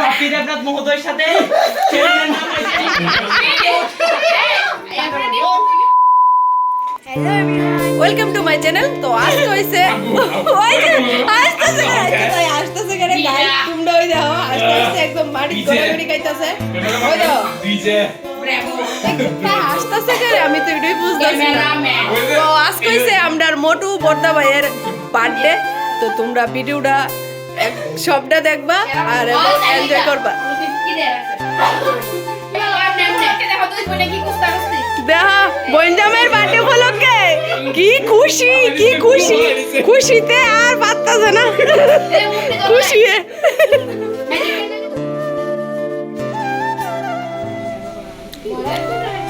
বাপ্পি দেবনাথ মহোদয়ের সাথে welcome to my channel তো আজকে হইছে ওই যে আসতেছে তাই আসতেছে করে গাই তোমরা ওই দেখো আস্তে আস্তে একদম মাটি গড়াগড়ি খাইতাছে। ওই দেখো ডিজে। তা আসতেছে করে আমি তো এটাই বুঝতেছি না। তো আজকে হইছে আমরার মোটু বর্দা ভাইয়ের বার্থডে তো তোমরা ভিডিওটা সবটা দেখবা আর এনজয় করবা। দেখা বার্থডে উপলক্ষে। কি খুশি কি খুশি। খুশিতে আর পারতাছে না। খুশি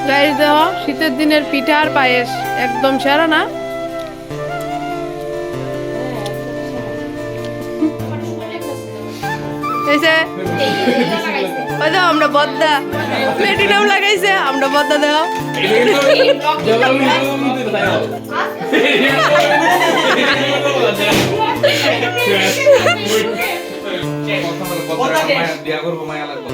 গাইজ দেহ শীতের দিনের পিঠা আর পায়েস একদম সেরা না? ওই আমরা বদ্দা প্লেটিনাম লাগাইছে আমরা বদ্দা দেও। বিয়া করব মায়া লাগবো।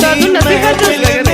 Saduna, we had to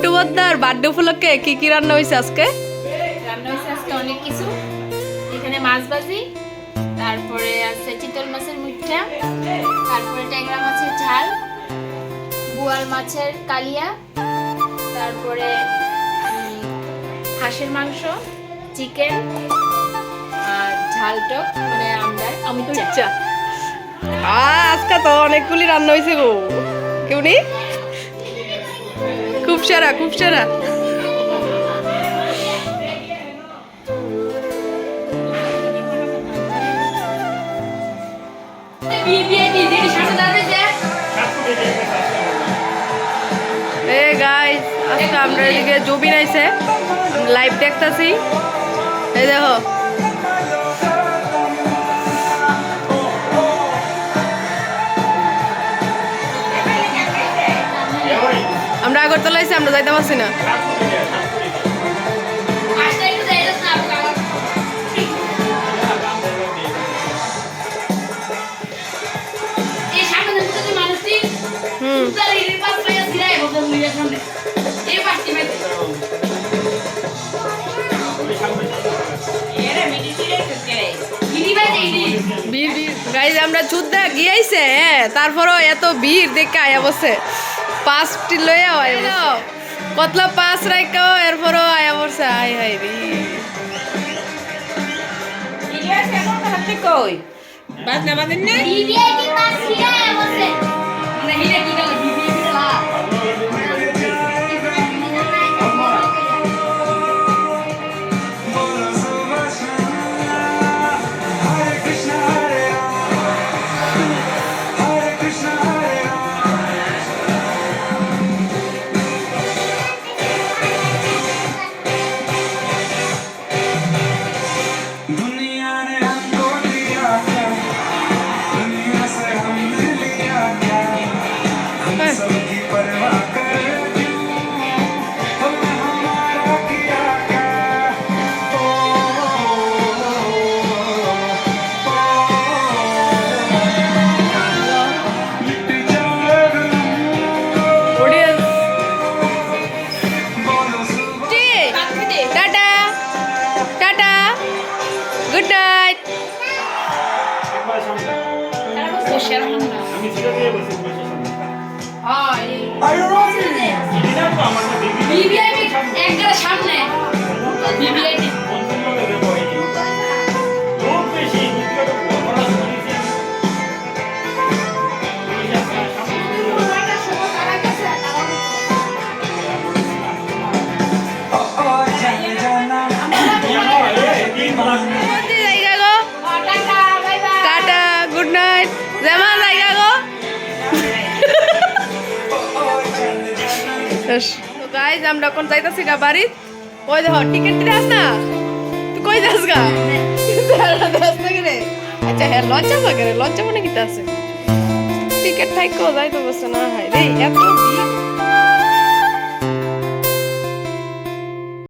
মোটু বদ্দার বার্থডে উপলক্ষে কি কি রান্না হয়েছে আজকে? রান্না হয়েছে আজকে অনেক কিছু। এখানে মাছ ভাজি তারপরে আছে চিতল মাছের মুঠা তারপরে ট্যাংরা মাছের ঝাল বোয়াল মাছের কালিয়া তারপরে হাঁসের মাংস চিকেন আর ঝাল টক মানে আমরা আমি তো আচ্ছা। আজকে তো অনেকগুলি রান্না হয়েছে গো। কেমনি খুব সারা খুব সারা। এ গাইস আজকে আমরা এদিকে জবিন আইছে লাইভ দেখতাছি। এই দেখো। আমরা যাইতে পারছি না। হুম। এই যে আমরা যুদ্ধে গিয়েছে হ্যাঁ তারপরও এত ভিড় দেখে আয়া বসে। পাঁচটি লইয়া আয় কতলা পাঁচ রাখাও এরপরও আয়া বসে আয় হাই রে। কই? বাদ না বাদেন না Are you ready? ओ, তো গাইজ আমরা কোন যাইতাছি গা বাড়িত ওই দেখো টিকিট দিতে আস না? তুই কই যাস গা? আচ্ছা হ্যাঁ লজ্জা পাকে রে, লজ্জা মনে কিতা আছে? টিকিট থাইকো, যাইতে বসে না হাই রে, এত